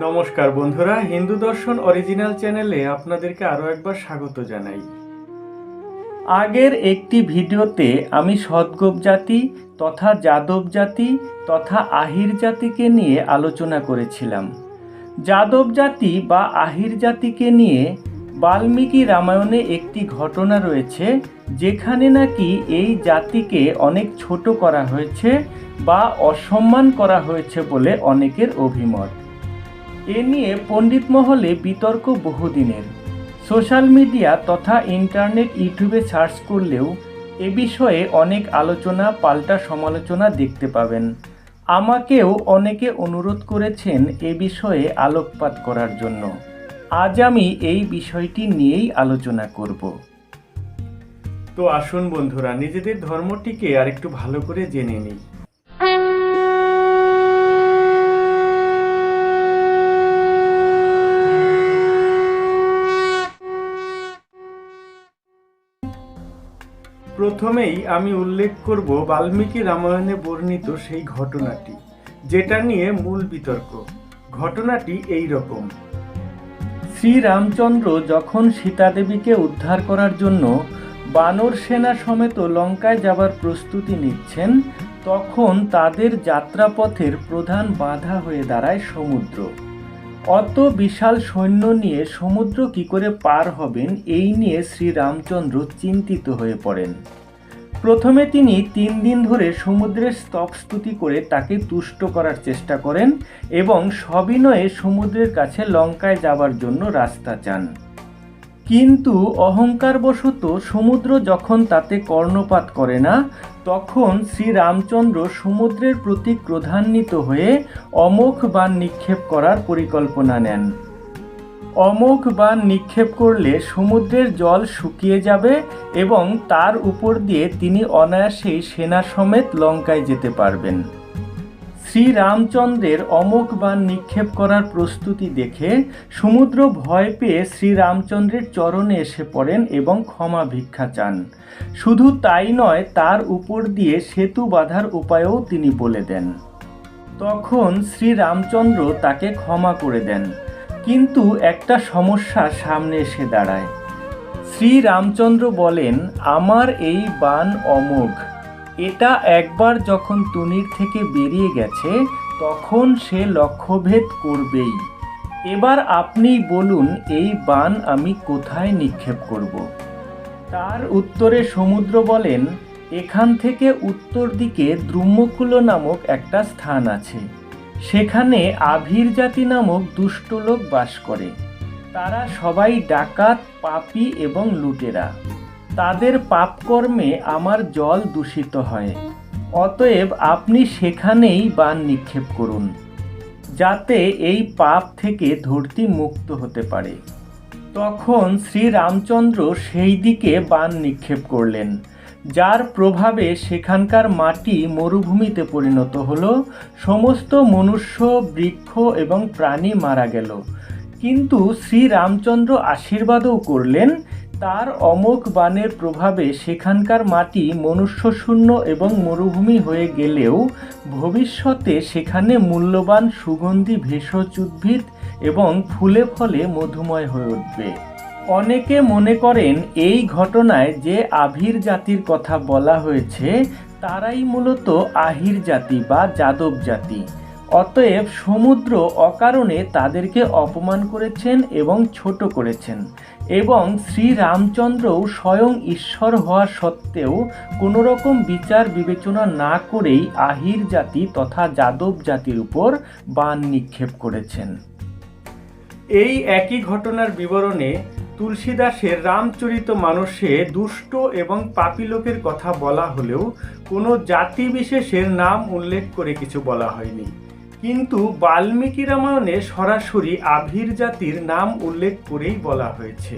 নমস্কার বন্ধুরা, হিন্দু দর্শন অরিজিনাল চ্যানেলে আপনাদেরকে আরও একবার স্বাগত জানাই। আগের একটি ভিডিওতে আমি সদ্গোপ জাতি তথা যাদব জাতি তথা আহির জাতিকে নিয়ে আলোচনা করেছিলাম। যাদব জাতি বা আহির জাতিকে নিয়ে বাল্মীকি রামায়ণে একটি ঘটনা রয়েছে, যেখানে নাকি এই জাতিকে অনেক ছোট করা হয়েছে বা অসম্মান করা হয়েছে বলে অনেকের অভিমত। এ নিয়ে পণ্ডিত মহলে বিতর্ক বহুদিনের। সোশ্যাল মিডিয়া তথা ইন্টারনেট ইউটিউবে সার্চ করলেও এ বিষয়ে অনেক আলোচনা, পাল্টা সমালোচনা দেখতে পাবেন। আমাকেও অনেকে অনুরোধ করেছেন এ বিষয়ে আলোকপাত করার জন্য। আজ আমি এই বিষয়টি নিয়েই আলোচনা করব। তো আসুন বন্ধুরা, নিজেদের ধর্মটিকে আর একটু ভালো করে জেনে নিই। প্রথমেই আমি উল্লেখ করব বাল্মীকি রামায়ণে বর্ণিত সেই ঘটনাটি, যেটা নিয়ে মূল বিতর্ক। ঘটনাটি এই রকম শ্রীরামচন্দ্র যখন সীতাদেবীকে উদ্ধার করার জন্য বানর সেনা সমেত লঙ্কায় যাবার প্রস্তুতি নিচ্ছেন, তখন তাদের যাত্রাপথের প্রধান বাধা হয়ে দাঁড়ায় সমুদ্র। অত বিশাল সৈন্য নিয়ে সমুদ্র কি করে পার হবেন, এই নিয়ে শ্রীরামচন্দ্র চিন্তিত হয়ে পড়েন। প্রথমে তিনি তিন দিন ধরে সমুদ্রের স্তবস্তুতি করে তাকে তুষ্ট করার চেষ্টা করেন এবং সবিনয়ে সমুদ্রের কাছে লঙ্কায় যাবার জন্য রাস্তা চান। কিন্তু অহংকারবশত সমুদ্র যখন তাতে কর্ণপাত করে না তখন শ্রীরামচন্দ্র সমুদ্রের প্রতি ক্রোধান্বিত হয়ে অমোঘ বান নিক্ষেপ করার পরিকল্পনা নেন। অমোঘ বান নিক্ষেপ করলে সমুদ্রের জল শুকিয়ে যাবে এবং তার উপর দিয়ে তিনি অনায়াসেই সেনা সমেত লঙ্কায় যেতে পারবেন। শ্রীরামচন্দ্রের অমোঘ বান নিক্ষেপ করার প্রস্তুতি দেখে সমুদ্র ভয় পেয়ে শ্রীরামচন্দ্রের চরণে এসে পড়েন এবং ক্ষমা ভিক্ষা চান। শুধু তাই নয়, তার উপর দিয়ে সেতু বাঁধার উপায়ও তিনি বলে দেন। তখন শ্রীরামচন্দ্র তাকে ক্ষমা করে দেন, কিন্তু একটা সমস্যা সামনে এসে দাঁড়ায়। শ্রীরামচন্দ্র বলেন, আমার এই বান অমোঘ। এটা একবার যখন তুনির থেকে বেরিয়ে গেছে, তখন সে লক্ষ্যভেদ করবেই। এবার আপনি বলুন, এই বান আমি কোথায় নিক্ষেপ করব? তার উত্তরে সমুদ্র বলেন, এখান থেকে উত্তর দিকে দ্রুম্মকুল নামক একটা স্থান আছে। সেখানে আভির জাতি নামক দুষ্ট লোক বাস করে। তারা সবাই ডাকাত, পাপি এবং লুটেরা। তাদের পাপকর্মে আমার জল দূষিত হয়। অতএব আপনি সেখানেই বান নিক্ষেপ করুন, যাতে এই পাপ থেকে ধরতি মুক্ত হতে পারে। তখন শ্রীরামচন্দ্র সেই দিকে বান নিক্ষেপ করলেন, যার প্রভাবে সেখানকার মাটি মরুভূমিতে পরিণত হলো, সমস্ত মনুষ্য, বৃক্ষ এবং প্রাণী মারা গেল। কিন্তু শ্রীরামচন্দ্র আশীর্বাদও করলেন তার অমোঘ বানের প্রভাবে সেখানকার মাটি মনুষ্যশূন্য এবং মরুভূমি হয়ে গেলেও ভবিষ্যতে সেখানে মূল্যবান সুগন্ধি ভেষজ উদ্ভিদ এবং ফুলে ফলে মধুময় হয়ে উঠবে। অনেকে মনে করেন এই ঘটনায় যে আভির জাতির কথা বলা হয়েছে, তারাই মূলত আহির জাতি বা যাদব জাতি। অতএব সমুদ্র অকারণে তাদেরকে অপমান করেছেন এবং ছোট করেছেন। এবং শ্রীরামচন্দ্রও স্বয়ং ঈশ্বর হওয়া সত্ত্বেও কোনো রকম বিচার বিবেচনা না করেই আহির জাতি তথা যাদব জাতির উপর বান নিক্ষেপ করেছেন। এই একই ঘটনার বিবরণে তুলসীদাসের রামচরিত মানসে দুষ্ট এবং পাপী লোকের কথা বলা হলেও কোনো জাতি বিশেষের নাম উল্লেখ করে কিছু বলা হয়নি। কিন্তু বাল্মীকি রামায়ণে সরাসরি আভির জাতির নাম উল্লেখ করেই বলা হয়েছে।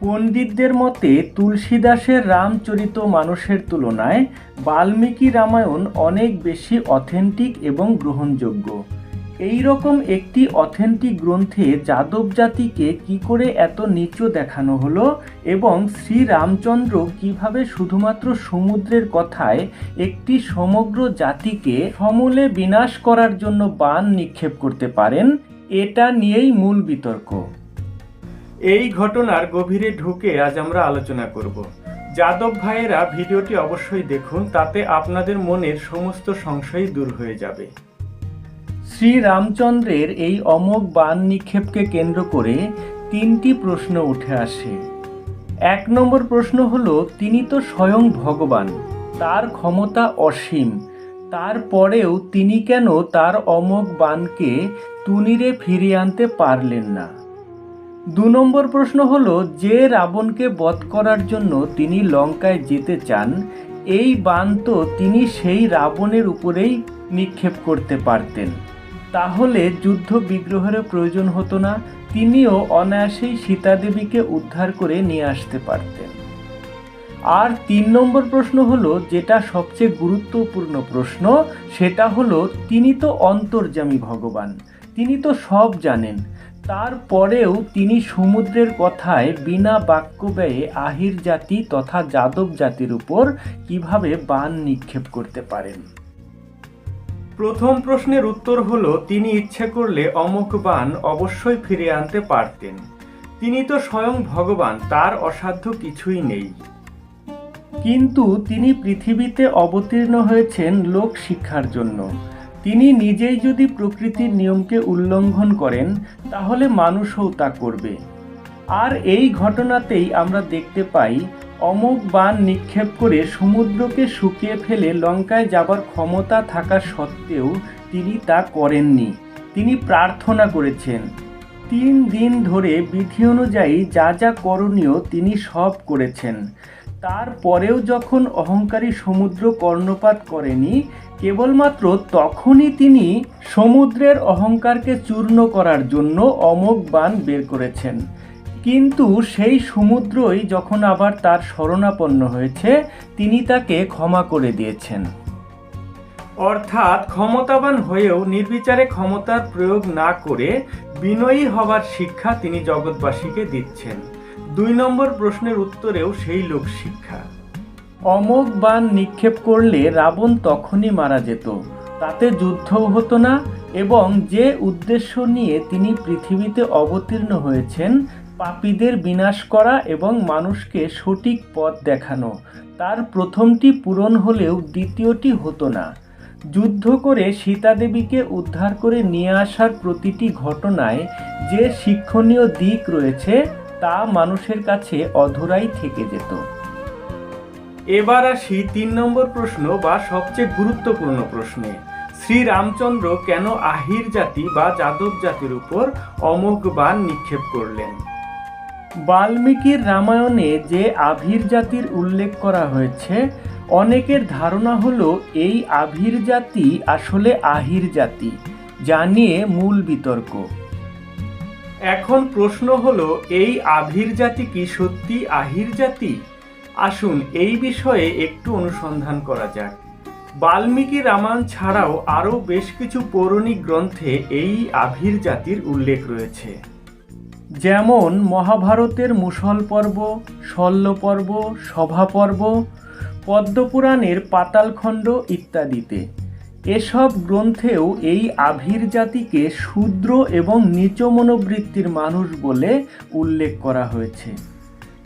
পণ্ডিতদের মতে, তুলসীদাসের রামচরিত মানুষের তুলনায় বাল্মীকি রামায়ণ অনেক বেশি অথেন্টিক এবং গ্রহণযোগ্য। এই রকম একটি অথেন্টিক গ্রন্থে যাদব জাতিকে কি করে এত নিচু দেখানো হলো এবং শ্রীরামচন্দ্র কীভাবে শুধুমাত্র সমুদ্রের কথায় একটি সমগ্র জাতিকে সমূলে বিনাশ করার জন্য বান নিক্ষেপ করতে পারেন, এটা নিয়েই মূল বিতর্ক। এই ঘটনার গভীরে ঢুকে আজ আমরা আলোচনা করব। যাদব ভাইয়েরা ভিডিওটি অবশ্যই দেখুন, তাতে আপনাদের মনের সমস্ত সংশয় দূর হয়ে যাবে। শ্রী রামচন্দ্রের এই অমোঘ বান নিক্ষেপকে কেন্দ্র করে তিনটি প্রশ্ন উঠে আসে। এক নম্বর প্রশ্ন হলো, তিনি তো স্বয়ং ভগবান, তার ক্ষমতা অসীম, তারপরেও তিনি কেন তার অমোঘ বানকে তুনিরে ফিরিয়ে আনতে পারলেন না? দু নম্বর প্রশ্ন হলো, যে রাবণকে বধ করার জন্য তিনি লঙ্কায় যেতে চান, এই বান তো তিনি সেই রাবণের উপরেই নিক্ষেপ করতে পারতেন। তাহলে যুদ্ধ বিগ্রহের প্রয়োজন হতো না, তিনিও অনায়াসেই সীতাদেবীকে উদ্ধার করে নিয়ে আসতে পারতেন। আর তিন নম্বর প্রশ্ন হলো, যেটা সবচেয়ে গুরুত্বপূর্ণ প্রশ্ন, সেটা হলো, তিনি তো অন্তর্যামী ভগবান, তিনি তো সব জানেন। তারপরেও তিনি সমুদ্রের কথায় বিনা বাক্য ব্যয়ে আহির জাতি তথা যাদব জাতির উপর কীভাবে বান নিক্ষেপ করতে পারেন? প্রথম প্রশ্নের উত্তর হলো, তিনি ইচ্ছে করলে অমুক বান অবশ্যই ফিরিয়ে আনতে পারতেন। তিনি তো স্বয়ং ভগবান, তার অসাধ্য কিছুই নেই। কিন্তু তিনি পৃথিবীতে অবতীর্ণ হয়েছেন লোক শিক্ষার জন্য। তিনি নিজেই যদি প্রকৃতির নিয়মকে উল্লঙ্ঘন করেন, তাহলে মানুষও তা করবে। আর এই ঘটনাতেই আমরা দেখতে পাই অমোক বান নিক্ষেপ করে সমুদ্রকে শুকিয়ে ফেলে লঙ্কায় যাবার ক্ষমতা থাকা সত্ত্বেও তিনি তা করেননি। তিনি প্রার্থনা করেছেন। তিন দিন ধরে বিধি অনুযায়ী যা যা করণীয় তিনি সব করেছেন। তারপরেও যখন অহংকারী সমুদ্র কর্ণপাত করেনি, কেবলমাত্র তখনই তিনি সমুদ্রের অহংকারকে চূর্ণ করার জন্য অমোঘ বান বের করেছেন। কিন্তু সেই সমুদ্রই যখন আবার তার শরণাপন্ন হয়েছে, তিনি তাকে ক্ষমা করে দিয়েছেন। অর্থাৎ ক্ষমতাবান হয়েও নির্বিচারে ক্ষমতার প্রয়োগ না করে বিনয়ী হবার শিক্ষা তিনি জগৎবাসীকে দিচ্ছেন। দুই নম্বর প্রশ্নের উত্তরেও সেই লোক শিক্ষা। অমোঘ বান নিক্ষেপ করলে রাবণ তখনই মারা যেত। তাতে যুদ্ধও হতো না এবং যে উদ্দেশ্য নিয়ে তিনি পৃথিবীতে অবতীর্ণ হয়েছেন পাপীদের বিনাশ করা এবং মানুষকে সঠিক পথ দেখানো। তার প্রথমটি পূরণ হলেও দ্বিতীয়টি হতো না। যুদ্ধ করে সীতাদেবীকে উদ্ধার করে নিয়ে আসার প্রতিটি ঘটনায় যে শিক্ষণীয় দিক রয়েছে, তা মানুষের কাছে অধরাই থেকে যেত। এবার আসি তিন নম্বর প্রশ্ন বা সবচেয়ে গুরুত্বপূর্ণ প্রশ্নে। শ্রী রামচন্দ্র কেন আহির জাতি বা যাদব জাতির উপর অমোঘ বান নিক্ষেপ করলেন? বাল্মীকির রামায়ণে যে আভির জাতির উল্লেখ করা হয়েছে, অনেকের ধারণা হলো এই আভির জাতি আসলে আহির জাতি, যা নিয়ে মূল বিতর্ক। এখন প্রশ্ন হলো, এই আভির জাতি কি সত্যি আহির জাতি? আসুন এই বিষয়ে একটু অনুসন্ধান করা যাক। বাল্মীকি রামায়ণ ছাড়াও আরও বেশ কিছু পৌরাণিক গ্রন্থে এই আভির জাতির উল্লেখ রয়েছে। যেমন মহাভারতের মুসল পর্ব, শল্য পর্ব, সভা পর্ব, পদ্মপুরাণের পাতালখণ্ড ইত্যাদিতে। এসব গ্রন্থেও এই আভির জাতিকে শূদ্র এবং নিচ মনোবৃত্তির মানুষ বলে উল্লেখ করা হয়েছে।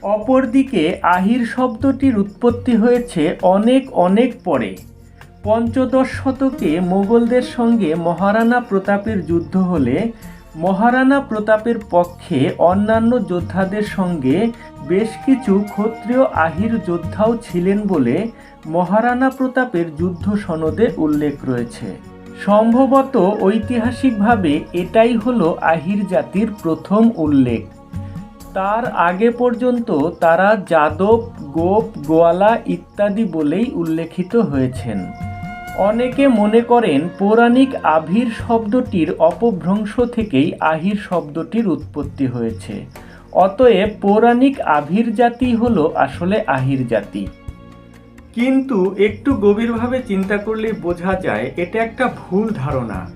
অপরদিকে আহির শব্দটির উৎপত্তি হয়েছে অনেক অনেক পরে। পঞ্চদশ শতকে মোগলদের সঙ্গে মহারানা প্রতাপের যুদ্ধ হলে মহারানা প্রতাপের পক্ষে অন্যান্য যোদ্ধাদের সঙ্গে বেশ কিছু ক্ষত্রিয় আহির যোদ্ধাও ছিলেন বলে মহারানা প্রতাপের যুদ্ধ সনদে উল্লেখ রয়েছে। সম্ভবত ঐতিহাসিকভাবে এটাই হলো আহির জাতির প্রথম উল্লেখ। তার আগে পর্যন্ত তারা যাদব, গোপ, গোয়ালা ইত্যাদি বলেই উল্লেখিত হয়েছেন। অনেকে মনে করেন পৌরাণিক আভির শব্দটির অপভ্রংশ থেকেই আহির শব্দটির উৎপত্তি হয়েছে। অতএব পৌরাণিক আভির জাতি হলো আসলে আহির জাতি। কিন্তু একটু গভীরভাবে চিন্তা করলে বোঝা যায়, এটা একটা ভুল ধারণা।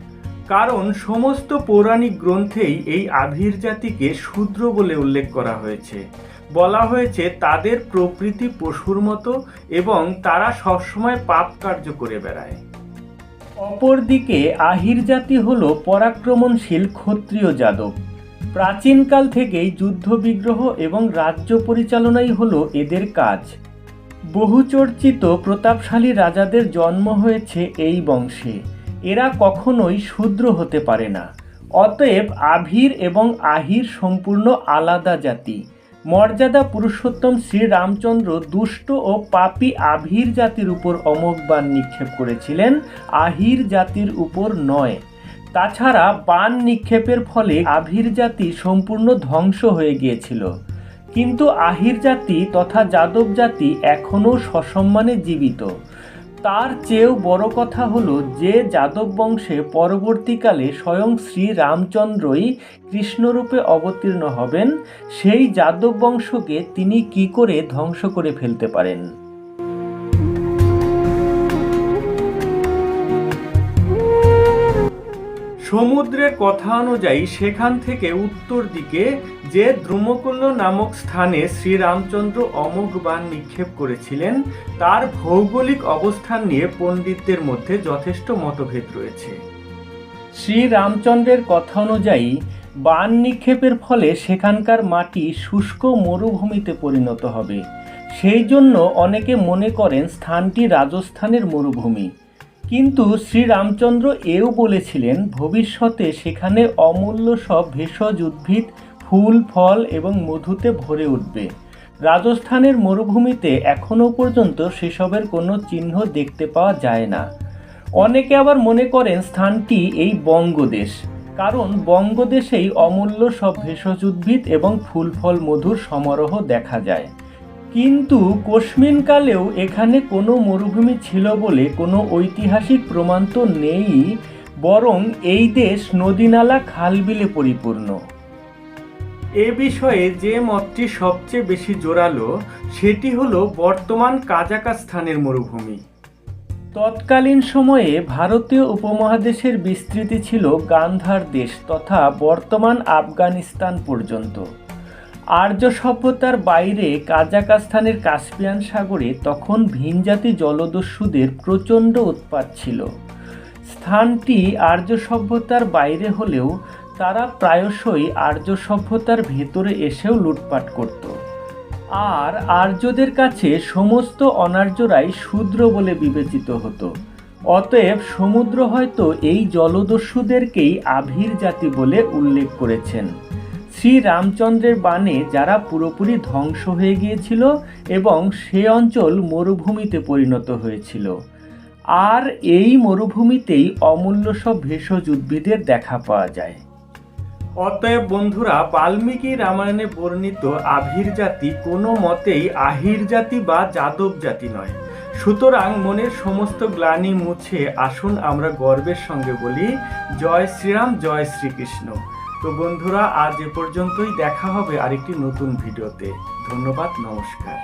কারণ সমস্ত পৌরাণিক গ্রন্থেই এই আভির জাতিকে শূদ্র বলে উল্লেখ করা হয়েছে। বলা হয়েছে, তাদের প্রকৃতি পশুর মতো এবং তারা সবসময় পাপ কার্য করে বেড়ায়। অপরদিকে, আহির জাতি হল পরাক্রমণশীল ক্ষত্রিয় যাদব। প্রাচীনকাল থেকেই যুদ্ধবিগ্রহ এবং রাজ্য পরিচালনাই হল এদের কাজ। বহুচর্চিত প্রতাপশালী রাজাদের জন্ম হয়েছে এই বংশে। এরা কখনোই শূদ্র হতে পারে না। অতএব আভির এবং আহির সম্পূর্ণ আলাদা জাতি। মর্যাদা পুরুষোত্তম শ্রীরামচন্দ্র দুষ্ট ও পাপি আভির জাতির উপর অমোঘ বাণ নিক্ষেপ করেছিলেন, আহির জাতির উপর নয়। তাছাড়া বান নিক্ষেপের ফলে আভির জাতি সম্পূর্ণ ধ্বংস হয়ে গিয়েছিল। কিন্তু আহির জাতি তথা যাদব জাতি এখনও সসম্মানে জীবিত। তার চেয়েও বড় কথা হলো যে যাদব বংশে পরবর্তীকালে স্বয়ং শ্রী রামচন্দ্রই কৃষ্ণরূপে অবতীর্ণ হবেন, সেই যাদব বংশকে তিনি কি করে ধ্বংস করে ফেলতে পারেন? সমুদ্রের কথা অনুযায়ী সেখান থেকে উত্তর দিকে যে দ্রুমকুল্ল নামক স্থানে শ্রীরামচন্দ্র অমোঘ বাণ নিক্ষেপ করেছিলেন, তার ভৌগোলিক অবস্থান নিয়ে পণ্ডিতদের মধ্যে যথেষ্ট মতভেদ রয়েছে। শ্রীরামচন্দ্রের কথা অনুযায়ী, বাণ নিক্ষেপের ফলে সেখানকার মাটি শুষ্ক মরুভূমিতে পরিণত হবে। সেই জন্য অনেকে মনে করেন স্থানটি রাজস্থানের মরুভূমি। কিন্তু শ্রীরামচন্দ্র এও বলেছিলেন, ভবিষ্যতে সেখানে অমূল্য সব ভেষজ উদ্ভিদ, ফুল, ফল এবং মধুতে ভরে উঠবে। রাজস্থানের মরুভূমিতে এখনও পর্যন্ত সেসবের কোনো চিহ্ন দেখতে পাওয়া যায় না। অনেকে আবার মনে করেন স্থানটি এই বঙ্গদেশ। কারণ বঙ্গদেশেই অমূল্য সব ভেষজ উদ্ভিদ এবং ফুল, ফল, মধুর সমারোহ দেখা যায়। কিন্তু কোশ্মিনকালেও এখানে কোনো মরুভূমি ছিল বলে কোনো ঐতিহাসিক প্রমাণ তো নেই, বরং এই দেশ নদীনালা খালবিলে পরিপূর্ণ। এ বিষয়ে যে মতটি সবচেয়ে বেশি জোরালো, সেটি হলো বর্তমান কাজাকাস্তানের মরুভূমি। তৎকালীন সময়ে ভারতীয় উপমহাদেশের বিস্তৃতি ছিল গান্ধার দেশ তথা বর্তমান আফগানিস্তান পর্যন্ত। আর্য সভ্যতার বাইরে কাজাকাস্তানের কাস্পিয়ান সাগরে তখন ভিনজাতি জলদস্যুদের প্রচণ্ড উৎপাত ছিল। স্থানটি আর্য সভ্যতার বাইরে হলেও তারা প্রায়শই আর্য সভ্যতার ভেতরে এসেও লুটপাট করত। আর আর্যদের কাছে সমস্ত অনার্যরাই শূদ্র বলে বিবেচিত হতো। অতএব সমুদ্র হয়তো এই জলদস্যুদেরকেই আভির জাতি বলে উল্লেখ করেছেন। শ্রী রামচন্দ্রের বাণে যারা পুরোপুরি ধ্বংস হয়ে গিয়েছিল এবং সে অঞ্চল মরুভূমিতে পরিণত হয়েছিল। আর এই মরুভূমিতেই অমূল্য সব ভেষজ উদ্ভিদের দেখা পাওয়া যায়। অতএব বন্ধুরা, বাল্মীকি রামায়ণে বর্ণিত আভির জাতি কোনো মতেই আহির জাতি বা যাদব জাতি নয়। সুতরাং মনের সমস্ত গ্লানি মুছে আসুন আমরা গর্বের সঙ্গে বলি, জয় শ্রীরাম, জয় শ্রীকৃষ্ণ। তো বন্ধুরা আজ এ পর্যন্তই দেখা হবে আরেকটি নতুন ভিডিওতে। ধন্যবাদ নমস্কার।